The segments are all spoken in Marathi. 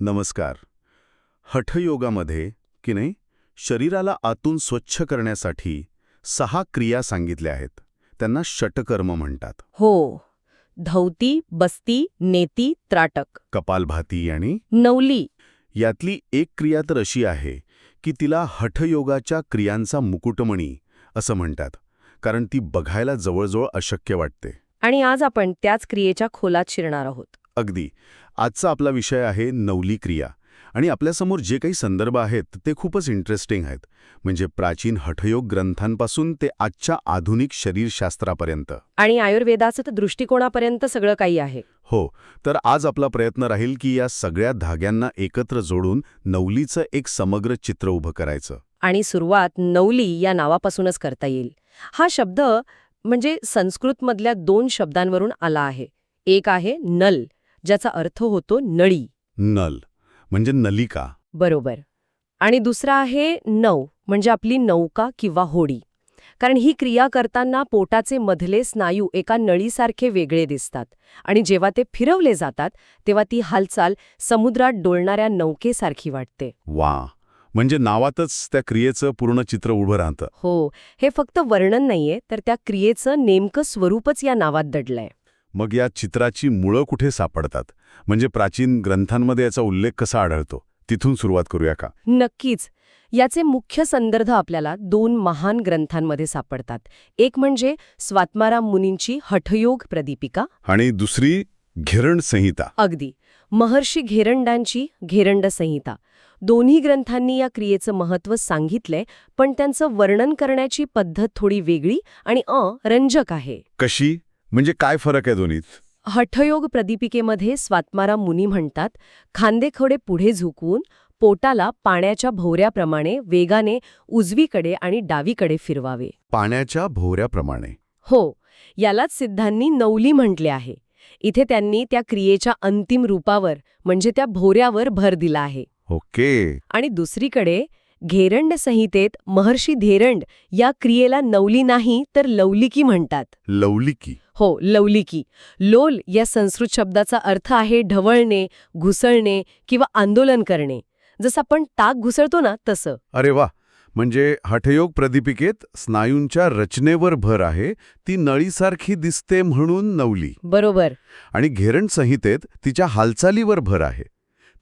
नमस्कार. हठयोगामध्ये की नाही शरीराला आतून स्वच्छ करण्यासाठी सहा क्रिया सांगितल्या आहेत. त्यांना षटकर्म म्हणतात. हो. धौती बस्ती नेती त्राटक. कपालभाती आणि नवली. यातली एक क्रिया तर अशी आहे की तिला हठयोगाच्या क्रियांचा मुकुटमणी असं म्हणतात कारण ती बघायला जवळजवळ अशक्य वाटते. आणि आज आपण त्याच क्रियेच्या खोलात शिरणार आहोत. अगदी. आजचा आपला विषय आहे नवली क्रिया. आणि आपल्यासमोर जे काही संदर्भ आहेत ते खूपच इंटरेस्टिंग आहेत. म्हणजे प्राचीन हठयोग ग्रंथांपासून ते आजच्या आधुनिक शरीरशास्त्रापर्यंत. आणि आयुर्वेदाचं तर दृष्टिकोनापर्यंत सगळं काही आहे. हो तर आज आपला प्रयत्न राहील की या सगळ्या धाग्यांना एकत्र जोडून नवलीचं एक समग्र चित्र उभं करायचं. आणि सुरुवात नवली या नावापासूनच करता येईल. हा शब्द म्हणजे संस्कृतमधल्या दोन शब्दांवरून आला आहे. एक आहे नल. ज्याचा अर्थ होतो नळी. नल. म्हणजे नलिका. बरोबर. आणि दुसरा आहे नव म्हणजे आपली नौका किंवा होडी. कारण ही क्रिया करताना पोटाचे मधले स्नायू एका नळीसारखे वेगळे दिसतात. आणि जेव्हा ते फिरवले जातात तेव्हा ती हालचाल समुद्रात डोलणाऱ्या नौकेसारखी वाटते. वा. म्हणजे नावातच त्या क्रियेचं पूर्ण चित्र उभं राहतं. हो. हे फक्त वर्णन नाहीये तर त्या क्रियेचं नेमकं स्वरूपच या नावात दडलंय. मग या चित्राची मुळं कुठे सापडतात? म्हणजे प्राचीन ग्रंथांमध्ये याचा उल्लेख कसा आढळतो? तिथून सुरुवात करूया का? नक्कीच. याचे मुख्य संदर्भ आपल्याला दोन महान ग्रंथांमध्ये सापडतात. एक म्हणजे स्वात्माराम मुनींची हठयोग प्रदीपिका. आणि दुसरी घेरण संहिता. अगदी. महर्षी घेरंडांची घेरंड संहिता. दोन्ही ग्रंथांनी या क्रियेचं महत्त्व सांगितलंय पण त्यांचं वर्णन करण्याची पद्धत थोडी वेगळी आणि अ रंजक आहे. कशी? म्हणजे काय फरक आहे दोन्हीत? हठयोग प्रदीपिकेमध्ये स्वात्माराम मुनी म्हणतात खांदेखोडे पुढे झुकवून पोटाला पाण्याच्या भोवऱ्याप्रमाणे वेगाने उजवीकडे आणि डावीकडे फिरवावे. पाण्याच्या भोवऱ्याप्रमाणे. हो यालाच सिद्धांनी नवली म्हटले आहे. इथे त्यांनी त्या क्रियेच्या अंतिम रूपावर म्हणजे त्या भोऱ्यावर भर दिला आहे. ओके. आणि दुसरीकडे घेरंड संहितेत महर्षी धेरंड या क्रियेला नवली नाही तर लवलिकी म्हणतात. लवलिकी. हो लवलिकी लोल या संस्कृत शब्दाचा अर्थ आहे ढवळणे घुसळणे किंवा आंदोलन करणे. जसं आपण ताक घुसळतो ना तसं. अरे वा! म्हणजे हठयोग प्रदीपिकेत स्नायूंच्या रचनेवर भर आहे ती नळीसारखी दिसते म्हणून नवली. बरोबर. आणि घेरण संहितेत तिच्या हालचालीवर भर आहे.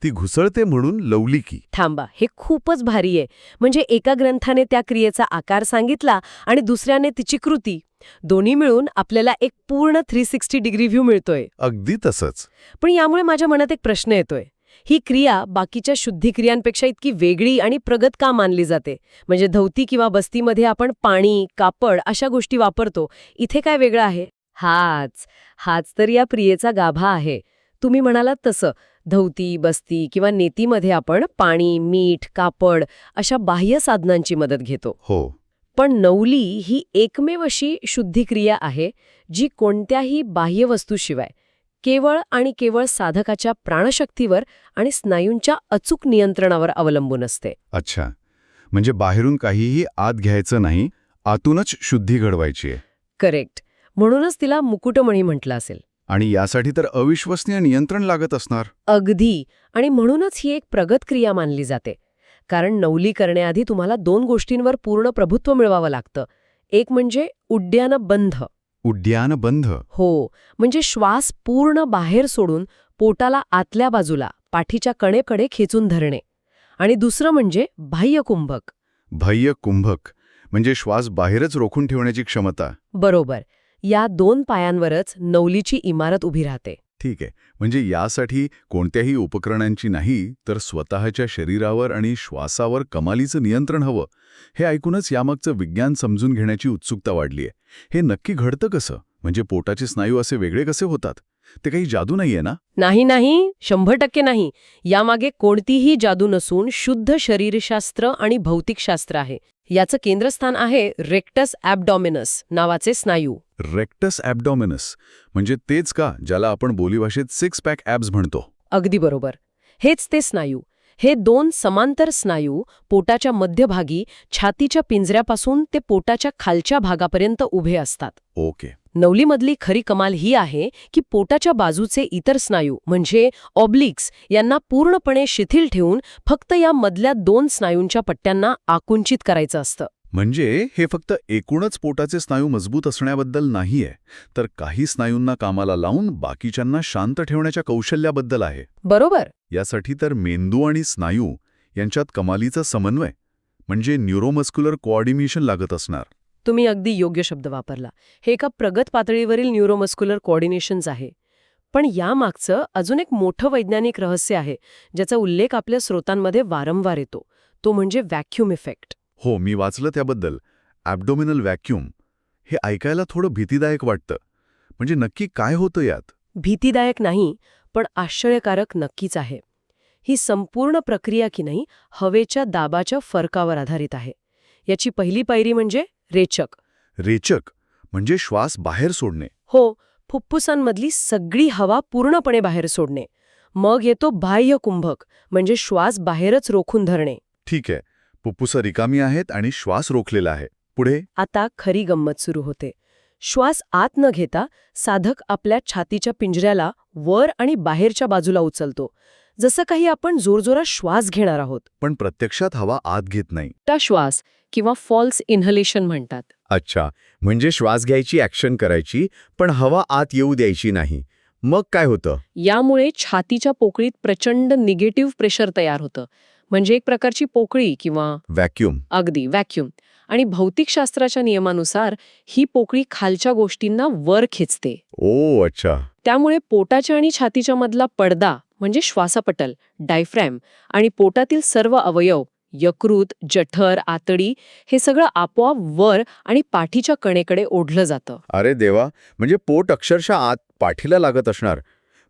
ती घुसळते म्हणून लवलिकी थांबा हे खूपच भारी आहे. म्हणजे एका ग्रंथाने त्या क्रियेचा आकार सांगितला आणि दुसऱ्याने तिची कृती. दोन्ही मिळून आपल्याला एक पूर्ण थ्री सिक्स्टी डिग्री व्ह्यू मिळतोय. अगदी तसंच. पण यामुळे माझ्या मनात एक प्रश्न येतोय. ही क्रिया बाकीच्या शुद्धिक्रियांपेक्षा इतकी वेगळी आणि प्रगत का मानली जाते? म्हणजे धौती किंवा बस्तीमध्ये आपण पाणी कापड अशा गोष्टी वापरतो. इथे काय वेगळं आहे? हाच हाच तर या प्रियेचा गाभा आहे. तुम्ही म्हणालात तसं. धौती बस्ती किंवा नेतीमध्ये आपण पाणी मीठ कापड अशा बाह्य साधनांची मदत घेतो. हो. पण नवली ही एकमेव अशी शुद्धिक्रिया आहे जी कोणत्याही बाह्य वस्तूशिवाय केवळ आणि केवळ साधकाच्या प्राणशक्तीवर आणि स्नायूंच्या अचूक नियंत्रणावर अवलंबून असते. अच्छा. म्हणजे बाहेरून काहीही आत घ्यायचं नाही आतूनच शुद्धी घडवायची आहे. करेक्ट. म्हणूनच तिला मुकुटमणी म्हटलं असेल. आणि यासाठी तर अविश्वसनीय नियंत्रण लागत असणार. अगदी. आणि म्हणूनच ही एक प्रगत क्रिया मानली जाते. कारण नवली करण्याआधी तुम्हाला दोन गोष्टींवर पूर्ण प्रभुत्व मिळवावं लागतं. एक म्हणजे उड्डाण बंध. उड्डाण बंध. हो म्हणजे श्वास पूर्ण बाहेर सोडून पोटाला आतल्या बाजूला पाठीच्या कणेकडे खेचून धरणे. आणि दुसरं म्हणजे बाह्य कुंभक. बाह्य कुंभक म्हणजे श्वास बाहेरच रोखून ठेवण्याची क्षमता. बरोबर. या दोन पायांवरच नवलीची इमारत उभी राहते. ठीक आहे. म्हणजे यासाठी कोणत्याही उपकरणांची नाही तर स्वतःच्या शरीरावर आणि श्वासावर कमालीचं नियंत्रण हवं. हे ऐकूनच यामागचं विज्ञान समजून घेण्याची उत्सुकता वाढली आहे. हे नक्की घडतं कसं? म्हणजे पोटाचे स्नायू असे वेगळे कसे होतात? ते काही जादू नाहीये ना? नाही नाही. शंभर टक्के नाही. यामागे कोणतीही जादू नसून शुद्ध शरीरशास्त्र आणि भौतिकशास्त्र आहे. याचं केंद्रस्थान आहे रेक्टस ॲबडॉमिनस नावाचे स्नायू. Rectus abdominis? म्हणजे तेच का ज्याला आपण बोलीभाषेत सिक्स पॅक ॲब्स म्हणतो? अगदी बरोबर. हेच ते स्नायू. हे दोन समांतर स्नायू पोटाच्या मध्यभागी छातीच्या पिंजऱ्यापासून ते पोटाच्या खालच्या भागापर्यंत उभे असतात. ओके. नवलीमधली खरी कमाल ही आहे की पोटाच्या बाजूचे इतर स्नायू म्हणजे ऑब्लिक्स यांना पूर्णपणे शिथिल ठेवून फक्त या मधल्या दोन स्नायूंच्या पट्ट्यांना आकुंचित करायचं असतं. म्हणजे हे फक्त एकूणच पोटाचे स्नायू मजबूत असण्याबद्दल नाहीये तर काही स्नायूंना कामाला लावून बाकीच्यांना शांत ठेवण्याच्या कौशल्याबद्दल आहे. बरोबर. यासाठी तर मेंदू आणि स्नायू यांच्यात कमालीचा समन्वय म्हणजे न्यूरोमस्क्युलर कोऑर्डिनेशन लागत असणार. तुम्ही अगदी योग्य शब्द वापरला. हे एका प्रगत पातळीवरील न्यूरोमस्क्युलर कोऑर्डिनेशन्स आहे. पण यामागचं अजून एक मोठं वैज्ञानिक रहस्य आहे ज्याचा उल्लेख आपल्या स्रोतांमध्ये वारंवार येतो. तो म्हणजे व्हॅक्यूम इफेक्ट. हो मी वाचलं त्याबद्दल. Abdominal vacuum. हे ऐकायला थोडं भीतीदायक वाटतं. म्हणजे नक्की काय होतं यात? भीतीदायक नाही पण आश्चर्यकारक नक्कीच आहे. ही संपूर्ण प्रक्रिया की नाही हवेच्या दाबाच्या फरकावर आधारित आहे. याची पहिली पायरी म्हणजे रेचक. रेचक म्हणजे श्वास बाहेर सोडणे. हो फुफ्फुसांमधली सगळी हवा पूर्णपणे बाहेर सोडणे. मग येतो बाह्य कुंभक म्हणजे श्वास बाहेरच रोखून धरणे. ठीक आहे. फुफ्फुसं रिकामी आहेत आणि श्वास रोखलेला आहे. पुढे? आता खरी गंमत सुरू होते. श्वास आत न घेता साधक आपल्या छातीच्या पिंजऱ्याला वर आणि बाहेरच्या बाजूला उचलतो. जसं काही आपण जोरजोरात श्वास घेणार आहोत. पण प्रत्यक्षात हवा आत घेत नाही. त्या श्वास किंवा फॉल्स इन्हलेशन म्हणतात. अच्छा म्हणजे श्वास घ्यायची ॲक्शन करायची पण हवा आत येऊ द्यायची नाही. मग काय होतं? यामुळे छातीच्या पोकळीत प्रचंड निगेटिव्ह प्रेशर तयार होतं. म्हणजे एक प्रकारची पोकळी किंवा व्हॅक्यूम अगदी व्हॅक्यूम आणि भौतिकशास्त्राच्या नियमानुसार ही पोकळी खालच्या गोष्टींना वर खेचते. ओ अच्छा. त्यामुळे पोटाच्या आणि छातीच्या मधला पडदा म्हणजे श्वासपटल डायफ्रॅम आणि पोटातील सर्व अवयव यकृत जठर आतडी हे सगळं आपोआप वर आणि पाठीच्या कणेकडे ओढलं जातं. अरे देवा! म्हणजे पोट अक्षरशः आत पाठीला लागत असणार.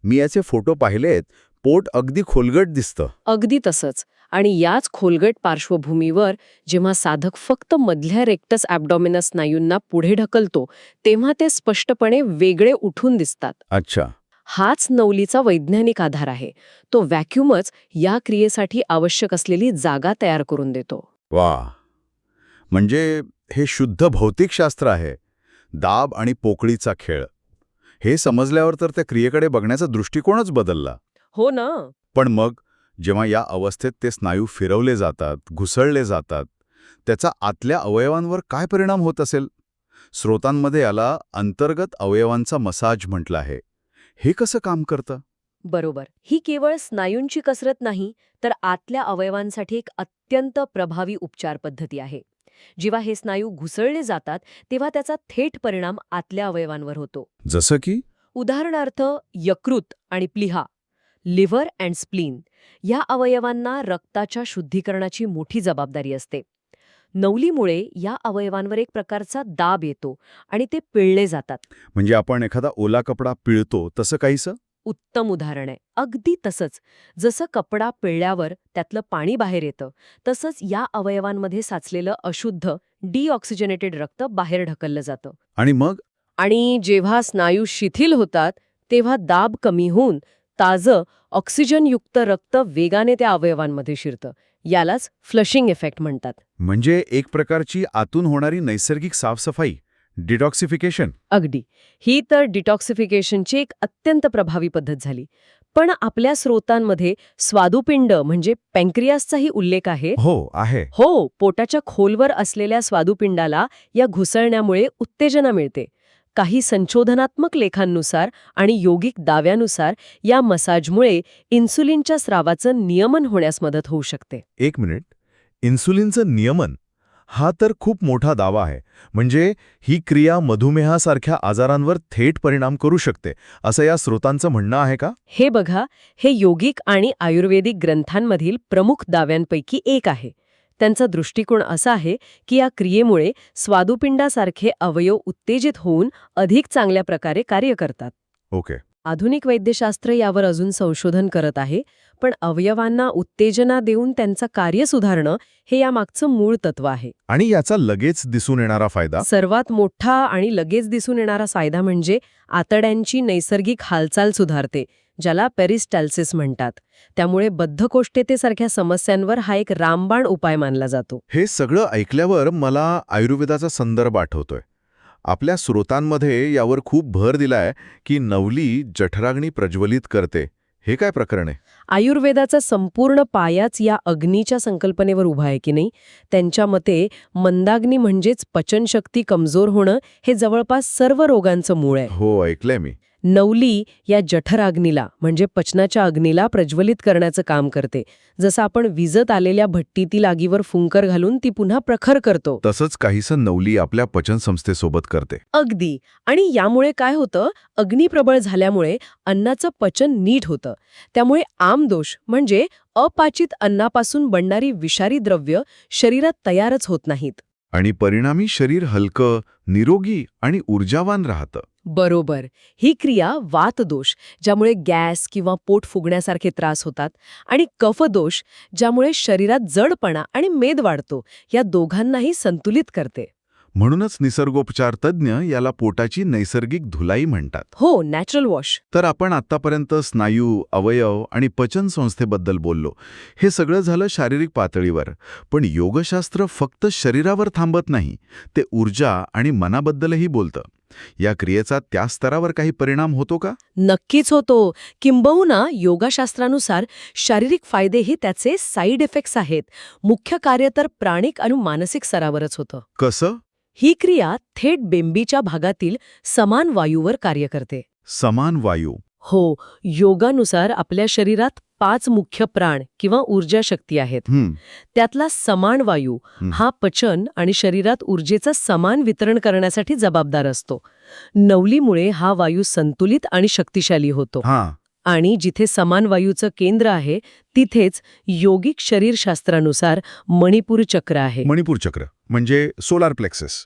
मी याचे फोटो पाहिलेत पोट अगदी खोलगट दिसतं. अगदी तसंच. आणि याच खोलगट पार्श्वभूमीवर जेव्हा साधक फक्त मधल्या रेक्टस ॲब्डॉमिनस स्नायूंना पुढे ढकलतो तेव्हा ते स्पष्टपणे वेगळे उठून दिसतात. अच्छा. हाच नवलीचा वैज्ञानिक आधार आहे. तो व्हॅक्यूमच या क्रियेसाठी आवश्यक असलेली जागा तयार करून देतो. वा. म्हणजे हे शुद्ध भौतिकशास्त्र आहे. दाब आणि पोकळीचा खेळ. हे समजल्यावर तर त्या क्रियेकडे बघण्याचा दृष्टिकोनच बदलला. हो ना. पण मग जेव्हा या अवस्थेत ते स्नायू फिरवले जातात घुसळले जातात त्याचा आतल्या अवयवांवर काय परिणाम होत असेल? स्रोतांमध्ये याला अंतर्गत अवयवांचा मसाज म्हटलं आहे. हे कसं काम करतं? बरोबर. ही केवळ स्नायूंची कसरत नाही तर आतल्या अवयवांसाठी एक अत्यंत प्रभावी उपचार पद्धती आहे. जेव्हा हे स्नायू घुसळले जातात तेव्हा त्याचा थेट परिणाम आतल्या अवयवांवर होतो. जसं की? उदाहरणार्थ यकृत आणि प्लिहा लिव्हर अँड स्प्लीन या अवयवांना रक्ताच्या शुद्धीकरणाची मोठी जबाबदारी असते. नवलीमुळे या अवयवांवर एक प्रकारचा दाब येतो आणि ते पिळले जातात. म्हणजे आपण एखादा ओला कपडा पिळतो तसं काहीसं? उत्तम उदाहरण आहे. अगदी तसंच. जसं कपडा पिळल्यावर त्यातलं पाणी बाहेर येतं तसंच या अवयवांमध्ये साचलेलं अशुद्ध डिऑक्सिजनेटेड रक्त बाहेर ढकललं जातं. आणि मग? आणि जेव्हा स्नायू शिथिल होतात तेव्हा दाब कमी होऊन ताजं ऑक्सिजनयुक्त रक्त वेगाने त्या अवयवांमध्ये शिरतं. यालाच फ्लशिंग इफेक्ट म्हणतात. म्हणजे एक प्रकारची आतून होणारी नैसर्गिक साफसफाई डिटॉक्सिफिकेशन अगदी. ही तर डिटॉक्सिफिकेशनची एक अत्यंत प्रभावी पद्धत झाली. पण आपल्या स्रोतांमध्ये स्वादुपिंड म्हणजे पँक्रियासचाही उल्लेख आहे. हो आहे. हो पोटाच्या खोलवर असलेल्या स्वादुपिंडाला या घुसळण्यामुळे उत्तेजना मिळते. काही संशोधनात्मक लेखांनुसार आणि योगिक दाव्यानुसार या मसाजमुळे इन्सुलिनच्या स्रावाचं नियमन होण्यास मदत होऊ शकते. एक मिनिट. इन्सुलिनचं नियमन? हा तर खूप मोठा दावा आहे. म्हणजे ही क्रिया मधुमेहासारख्या आजारांवर थेट परिणाम करू शकते असं या स्रोतांचं म्हणणं आहे का? हे बघा हे योगिक आणि आयुर्वेदिक ग्रंथांमधील प्रमुख दाव्यांपैकी एक आहे. त्यांचा दृष्टिकोन असा आहे की या क्रियेमुळे स्वादुपिंडासारखे अवयव उत्तेजित होऊन अधिक चांगल्या प्रकारे कार्य करतात. ओके. आधुनिक वैद्यशास्त्र यावर अजून संशोधन करत आहे पण अवयवांना उत्तेजना देऊन त्यांचं कार्य सुधारणं हे यामागचं मूळ तत्व आहे. आणि याचा लगेच दिसून येणारा फायदा? सर्वात मोठा आणि लगेच दिसून येणारा फायदा म्हणजे आतड्यांची नैसर्गिक हालचाल सुधारते ज्याला पेरिस्टॅल्सिस म्हणतात. त्यामुळे बद्धकोष्ठतेसारख्या समस्यांवर हा एक रामबाण उपाय मानला जातो. हे सगळं ऐकल्यावर मला आयुर्वेदाचा संदर्भ आठवतोय. आपल्या स्रोतांमध्ये यावर खूप भर दिलाय की नवली जठराग्नी प्रज्वलित करते. हे काय प्रकरण आहे? आयुर्वेदाचा संपूर्ण पायाच या अग्नीच्या संकल्पनेवर उभा आहे की नाही? त्यांच्या मते मंदाग्नी म्हणजेच पचनशक्ती कमजोर होणं हे जवळपास सर्व रोगांचं मूळ आहे. हो ऐकलंय मी. नवली या जठराग्नीला म्हणजे पचनाच्या अग्नीला प्रज्वलित करण्याचं काम करते. जसं आपण विजत आलेल्या भट्टीतील आगीवर फुंकर घालून ती पुन्हा प्रखर करतो. तसंच काहीसं नवली आपल्या पचन संस्थेसोबत करते. अगदी. आणि यामुळे काय होतं? अग्निप्रबळ झाल्यामुळे अन्नाचं पचन नीट होतं. त्यामुळे आमदोष म्हणजे अपाचित अन्नापासून बनणारी विषारी द्रव्य शरीरात तयारच होत नाहीत. आणि परिणामी शरीर हलकं निरोगी आणि ऊर्जावान राहतं. बरोबर. ही क्रिया वातदोष ज्यामुळे गॅस किंवा पोट फुगण्यासारखे त्रास होतात आणि कफदोष ज्यामुळे शरीरात जडपणा आणि मेद वाढतो या दोघांनाही संतुलित करते. म्हणूनच निसर्गोपचार तज्ज्ञ याला पोटाची नैसर्गिक धुलाई म्हणतात. हो नॅचरल वॉश तर आपण आतापर्यंत स्नायू अवयव आणि पचन संस्थेबद्दल बोललो. हे सगळं झालं शारीरिक पातळीवर. पण योगशास्त्र फक्त शरीरावर थांबत नाही ते ऊर्जा आणि मनाबद्दलही बोलतं. या क्रियेचा त्या स्तरावर काही परिणाम होतो का? नक्कीच होतो. किंबहुना योगाशास्त्रानुसार शारीरिक फायदे हे त्याचे साईड इफेक्ट्स आहेत. मुख्य कार्य तर प्राणिक आणि मानसिक स्तरावरच होतं. कसं? ही क्रिया थेट बेंबीच्या भागातील समान वायूवर कार्य करते. समान वायू. हो योगानुसार आपल्या शरीरात पाच मुख्य प्राण किंवा ऊर्जा शक्ती आहेत. हं, त्यातला समान वायू हं. हा पचन आणि शरीरात ऊर्जेचं समान वितरण करण्यासाठी जबाबदार असतो. नवलीमुळे हा वायू संतुलित आणि शक्तिशाली होतो. हां. आणि जिथे समान वायूचं केंद्र आहे तिथेच योगिक शरीरशास्त्रानुसार मणिपूर चक्र आहे. मणिपूर चक्र म्हणजे सोलार प्लेक्सेस.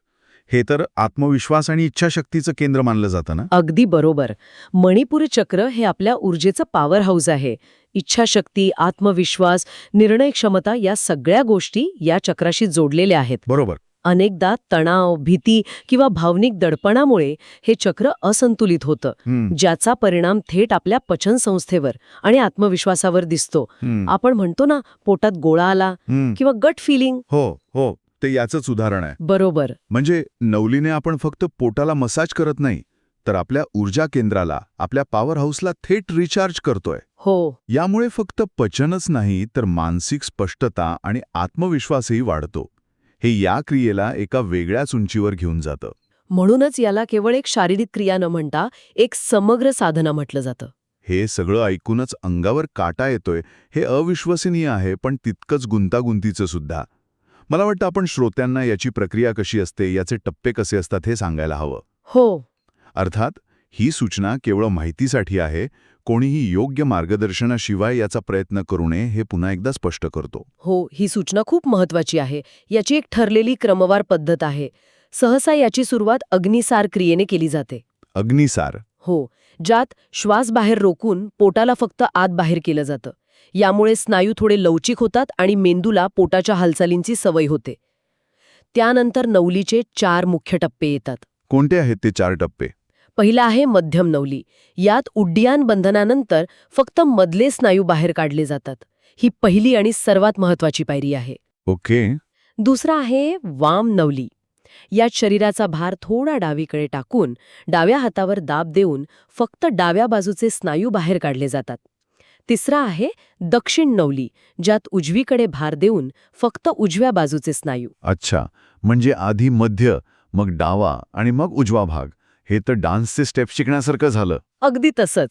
हे तर आत्मविश्वास आणि इच्छाशक्तीचं केंद्र मानलं जातं ना? अगदी बरोबर. मणिपूर चक्र हे आपल्या ऊर्जेचं पॉवर हाऊस आहे. इच्छाशक्ती आत्मविश्वास निर्णय क्षमता या सगळ्या गोष्टी या चक्राशी जोडलेल्या आहेत. बरोबर. अनेकदा तणाव भीती किंवा भावनिक दडपणामुळे हे चक्र असंतुलित होतं ज्याचा परिणाम थेट आपल्या पचन संस्थेवर आणि आत्मविश्वासावर दिसतो. आपण म्हणतो ना पोटात गोळा आला. किंवा गट फिलिंग हो हो ते याचंच उदाहरण आहे. बरोबर. म्हणजे नवलीने आपण फक्त पोटाला मसाज करत नाही तर आपल्या ऊर्जा केंद्राला आपल्या पॉवर हाऊसला थेट रिचार्ज करतोय. हो. यामुळे फक्त पचनच नाही तर मानसिक स्पष्टता आणि आत्मविश्वासही वाढतो. हे या क्रियेला एका वेगळ्याच उंचीवर घेऊन जातं. म्हणूनच याला केवळ एक शारीरिक क्रिया न म्हणता एक समग्र साधना म्हटलं जातं. हे सगळं ऐकूनच अंगावर काटा येतोय. हे अविश्वसनीय आहे पण तितकंच गुंतागुंतीचं सुद्धा. मला वाटतं आपण श्रोत्यांना याची प्रक्रिया कशी असते याचे टप्पे कसे असतात हे सांगायला हवं. हो. अर्थात ही सूचना केवळ माहितीसाठी आहे कोणीही योग्य मार्गदर्शनाशिवाय याचा प्रयत्न करू नये हे पुन्हा एकदा स्पष्ट करतो. हो ही सूचना खूप महत्वाची आहे. याची एक ठरलेली क्रमवार पद्धत आहे. सहसा याची सुरुवात अग्निसार क्रियेने केली जाते. अग्निसार. हो ज्यात श्वास बाहेर रोखून पोटाला फक्त आत बाहेर केलं जातं. यामुळे स्नायू थोडे लवचिक होतात आणि मेंदूला पोटाच्या हालचालींची सवय होते. त्यानंतर नवलीचे चार मुख्य टप्पे येतात. कोणते आहेत ते चार टप्पे? पहिला आहे मध्यम नवली. यात उड्डियान बंधनानंतर फक्त मधले स्नायू बाहेर काढले जातात. ही पहिली आणि सर्वात महत्वाची पायरी आहे. ओके. दुसरा आहे वाम नवली. यात शरीराचा भार थोडा डावीकडे टाकून डाव्या हातावर दाब देऊन फक्त डाव्या बाजूचे स्नायू बाहेर काढले जातात. तिसरा आहे दक्षिण नवली ज्यात उजवीकडे भार देऊन फक्त उजव्या बाजूचे स्नायू. अच्छा. म्हणजे आधी मध्य मग डावा आणि मग उजवा भाग. हे तर डान्सचे स्टेप शिकण्यासारखं झालं. अगदी तसंच.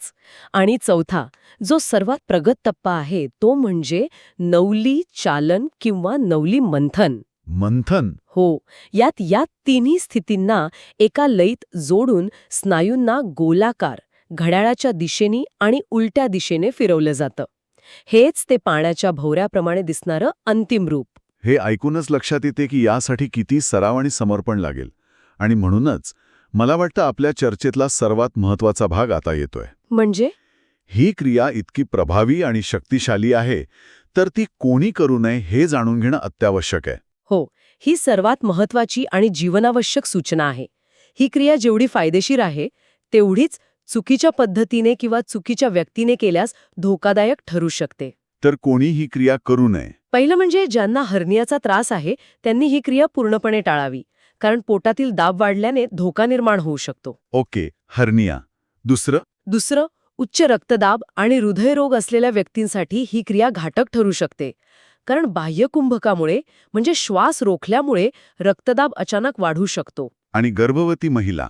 आणि चौथा जो सर्वात प्रगत टप्पा आहे तो म्हणजे नवली चालन किंवा नवली मंथन. मंथन? हो यात या तिन्ही स्थितींना एका लयीत जोडून स्नायूंना गोलाकार घड्याळाच्या दिशेने आणि उलट्या दिशेने फिरवलं जातं. हेच ते पाण्याच्या भोवऱ्याप्रमाणे दिसणारं अंतिम रूप. हे ऐकूनच लक्षात येते की यासाठी किती सराव आणि समर्पण लागेल. आणि म्हणूनच मला वाटतं आपल्या चर्चेतला सर्वात महत्त्वाचा भाग आता येतोय. म्हणजे? ही क्रिया इतकी प्रभावी आणि शक्तिशाली आहे तर ती कोणी करू नये हे जाणून घेणं अत्यावश्यक आहे. हो ही सर्वात महत्वाची आणि जीवनावश्यक सूचना आहे. ही क्रिया जेवढी फायदेशीर आहे तेवढीच चुकीच्या पद्धतीने किंवा चुकीच्या व्यक्तीने केल्यास धोकादायक ठरू शकते. तर कोणी ही क्रिया करू नये? पहिलं म्हणजे ज्यांना हर्नियाचा त्रास आहे त्यांनी ही क्रिया पूर्णपणे टाळावी. कारण पोटातील दाब वाढल्याने धोका निर्माण होऊ शकतो. Okay hernia. दुसरं? दुसरं उच्च रक्तदाब आणि हृदयरोग असलेल्या व्यक्तींसाठी ही क्रिया घातक ठरू शकते. कारण बाह्यकुंभकामुळे म्हणजे श्वास रोखल्यामुळे रक्तदाब अचानक वाढू शकतो. आणि गर्भवती महिला?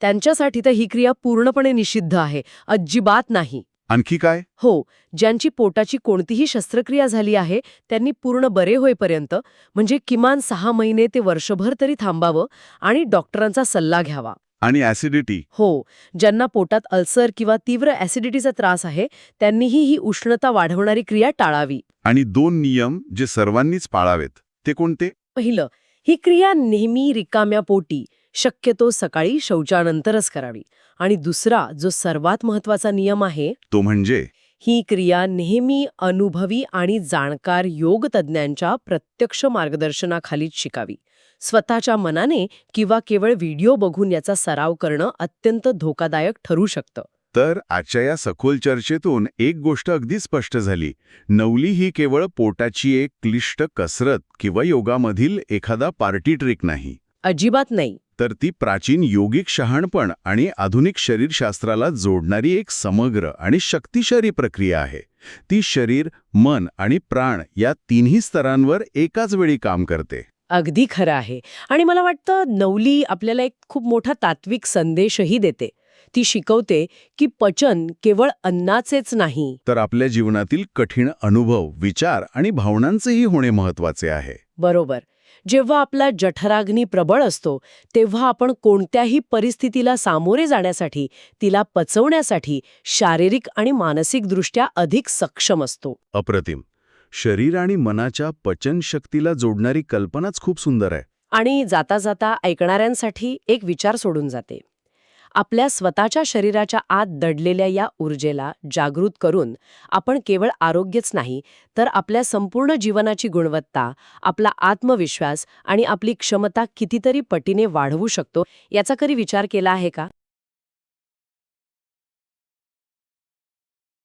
त्यांच्यासाठी तर ही क्रिया पूर्णपणे निषिद्ध आहे. अजिबात नाही. आणखी काय? हो ज्यांची पोटाची कोणतीही शस्त्रक्रिया झाली आहे त्यांनी पूर्ण बरे होईपर्यंत म्हणजे किमान सहा महिने ते वर्षभर तरी थांबावं आणि डॉक्टरांचा सल्ला घ्यावा. आणि ऍसिडिटी हो ज्यांना पोटात अल्सर किंवा तीव्र ॲसिडिटीचा त्रास आहे त्यांनीही ही उष्णता वाढवणारी क्रिया टाळावी. आणि दोन नियम जे सर्वांनीच पाळावेत ते कोणते? पहिलं ही क्रिया नेहमी रिकाम्या पोटी शक्यतो सकाळी शौचानंतरच करावी. आणि दुसरा जो सर्वात महत्त्वाचा नियम आहे तो म्हणजे? ही क्रिया नेहमी अनुभवी आणि जाणकार योग तज्ज्ञांच्या प्रत्यक्ष मार्गदर्शनाखालीच शिकावी. स्वतःच्या मनाने किंवा केवळ व्हिडिओ बघून याचा सराव करणं अत्यंत धोकादायक ठरू शकतं. तर आजच्या या सखोल चर्चेतून एक गोष्ट अगदी स्पष्ट झाली. नवली ही केवळ पोटाची एक क्लिष्ट कसरत किंवा योगामधील एखादा पार्टी ट्रिक नाही. अजिबात नाही. तर ती प्राचीन योगिक शहाणपण आणि आधुनिक शरीरशास्त्राला जोडणारी एक समग्र आणि शक्तिशाली प्रक्रिया आहे. ती शरीर मन आणि प्राण या तिन्ही स्तरांवर एकाच वेळी काम करते. अगदी खरं आहे. आणि मला वाटतं नवली आपल्याला एक खूप मोठा तात्विक संदेशही देते. ती शिकवते की पचन केवळ अन्नाचेच नाही. तर आपल्या जीवनातील कठीण अनुभव विचार आणि भावनांचेही होणे महत्त्वाचे आहे. बरोबर. जेव्हा आपला जठराग्नी प्रबळ असतो तेव्हा आपण कोणत्याही परिस्थितीला सामोरे जाण्यासाठी तिला पचवण्यासाठी शारीरिक आणि मानसिकदृष्ट्या अधिक सक्षम असतो. अप्रतिम. शरीर आणि मनाच्या पचनशक्तीला जोडणारी कल्पनाच खूप सुंदर आहे. आणि जाता जाता ऐकणाऱ्यांसाठी एक विचार सोडून जाते. आपल्या स्वतःच्या शरीराच्या आत दडलेल्या या ऊर्जेला जागृत करून आपण केवळ आरोग्यच नाही तर आपल्या संपूर्ण जीवनाची गुणवत्ता आपला आत्मविश्वास आणि आपली क्षमता कितीतरी पटीने वाढवू शकतो याचा कधी विचार केला आहे का?